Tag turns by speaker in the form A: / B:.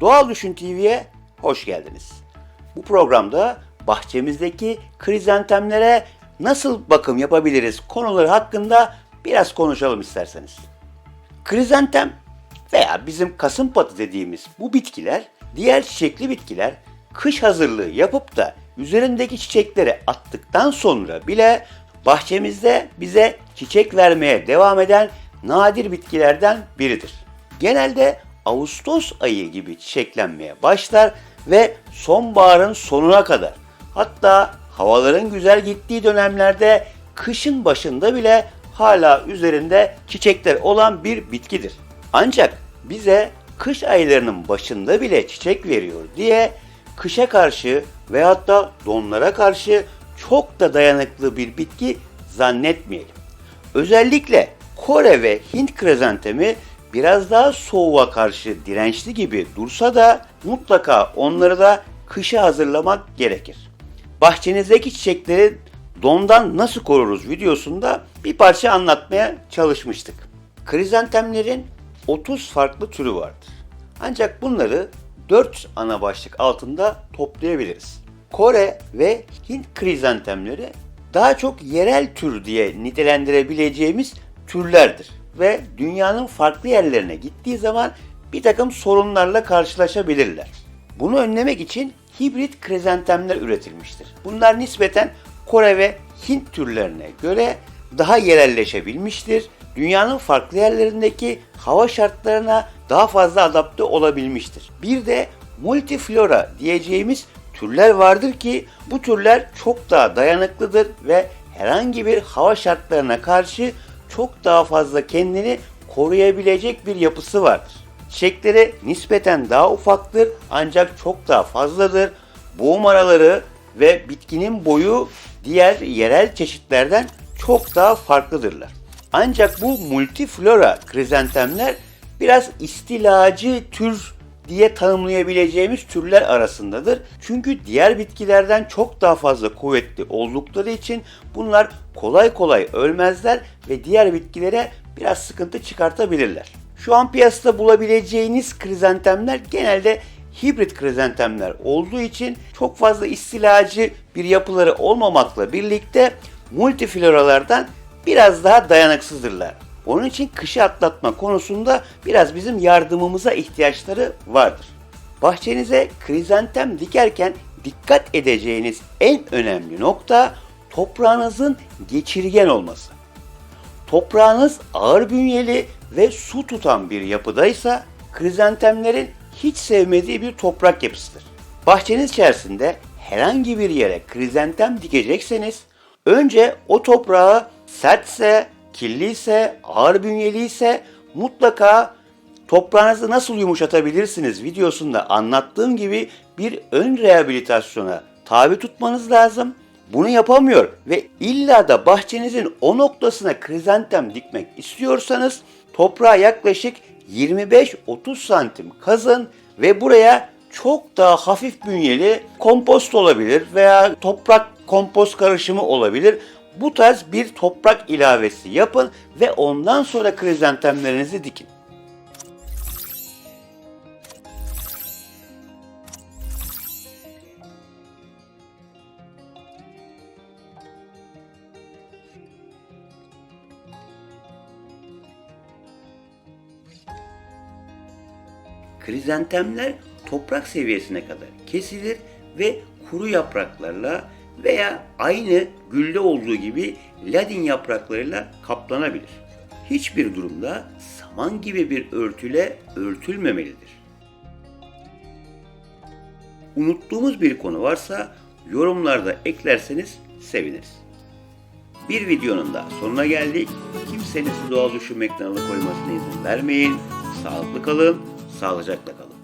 A: Doğal Düşün TV'ye hoş geldiniz. Bu programda bahçemizdeki krizantemlere nasıl bakım yapabiliriz konuları hakkında biraz konuşalım isterseniz. Krizantem veya bizim kasımpatı dediğimiz bu bitkiler diğer çiçekli bitkiler kış hazırlığı yapıp da üzerindeki çiçekleri attıktan sonra bile bahçemizde bize çiçek vermeye devam eden nadir bitkilerden biridir. Genelde Ağustos ayı gibi çiçeklenmeye başlar ve sonbaharın sonuna kadar hatta havaların güzel gittiği dönemlerde kışın başında bile hala üzerinde çiçekler olan bir bitkidir. Ancak bize kış aylarının başında bile çiçek veriyor diye kışa karşı veyahut da donlara karşı çok da dayanıklı bir bitki zannetmeyelim. Özellikle Kore ve Hint krizantemi biraz daha soğuğa karşı dirençli gibi dursa da mutlaka onları da kışa hazırlamak gerekir. Bahçenizdeki çiçekleri dondan nasıl koruruz videosunda bir parça anlatmaya çalışmıştık. Krizantemlerin 30 farklı türü vardır. Ancak bunları 4 ana başlık altında toplayabiliriz. Kore ve Hint krizantemleri daha çok yerel tür diye nitelendirebileceğimiz türlerdir ve dünyanın farklı yerlerine gittiği zaman bir takım sorunlarla karşılaşabilirler. Bunu önlemek için hibrit krizantemler üretilmiştir. Bunlar nispeten Kore ve Hint türlerine göre daha yerelleşebilmiştir. Dünyanın farklı yerlerindeki hava şartlarına daha fazla adapte olabilmiştir. Bir de multiflora diyeceğimiz türler vardır ki bu türler çok daha dayanıklıdır ve herhangi bir hava şartlarına karşı çok daha fazla kendini koruyabilecek bir yapısı vardır. Çiçekleri nispeten daha ufaktır ancak çok daha fazladır. Boğum araları ve bitkinin boyu diğer yerel çeşitlerden çok daha farklıdırlar. Ancak bu multiflora krizantemler biraz istilacı tür diye tanımlayabileceğimiz türler arasındadır. Çünkü diğer bitkilerden çok daha fazla kuvvetli oldukları için bunlar kolay kolay ölmezler ve diğer bitkilere biraz sıkıntı çıkartabilirler. Şu an piyasada bulabileceğiniz krizantemler genelde hibrit krizantemler olduğu için çok fazla istilacı bir yapıları olmamakla birlikte multifloralardan biraz daha dayanıksızdırlar. Onun için kışı atlatma konusunda biraz bizim yardımımıza ihtiyaçları vardır. Bahçenize krizantem dikerken dikkat edeceğiniz en önemli nokta toprağınızın geçirgen olması. Toprağınız ağır bünyeli ve su tutan bir yapıdaysa krizantemlerin hiç sevmediği bir toprak yapısıdır. Bahçeniz içerisinde herhangi bir yere krizantem dikecekseniz önce o toprağı sertse, kirliyse, ağır bünyeliyse mutlaka toprağınızı nasıl yumuşatabilirsiniz videosunda anlattığım gibi bir ön rehabilitasyona tabi tutmanız lazım. Bunu yapamıyor ve illa da bahçenizin o noktasına krizantem dikmek istiyorsanız toprağa yaklaşık 25-30 santim kazın ve buraya çok daha hafif bünyeli kompost olabilir veya toprak kompost karışımı olabilir. Bu tarz bir toprak ilavesi yapın ve ondan sonra krizantemlerinizi dikin. Krizantemler toprak seviyesine kadar kesilir ve kuru yapraklarla veya aynı gülde olduğu gibi ladin yapraklarıyla kaplanabilir. Hiçbir durumda saman gibi bir örtüyle örtülmemelidir. Unuttuğumuz bir konu varsa yorumlarda eklerseniz seviniriz. Bir videonun da sonuna geldik. Kimsenin sizi doğal düşünmekten alıkoymasına izin vermeyin. Sağlıklı kalın, sağlıcakla kalın.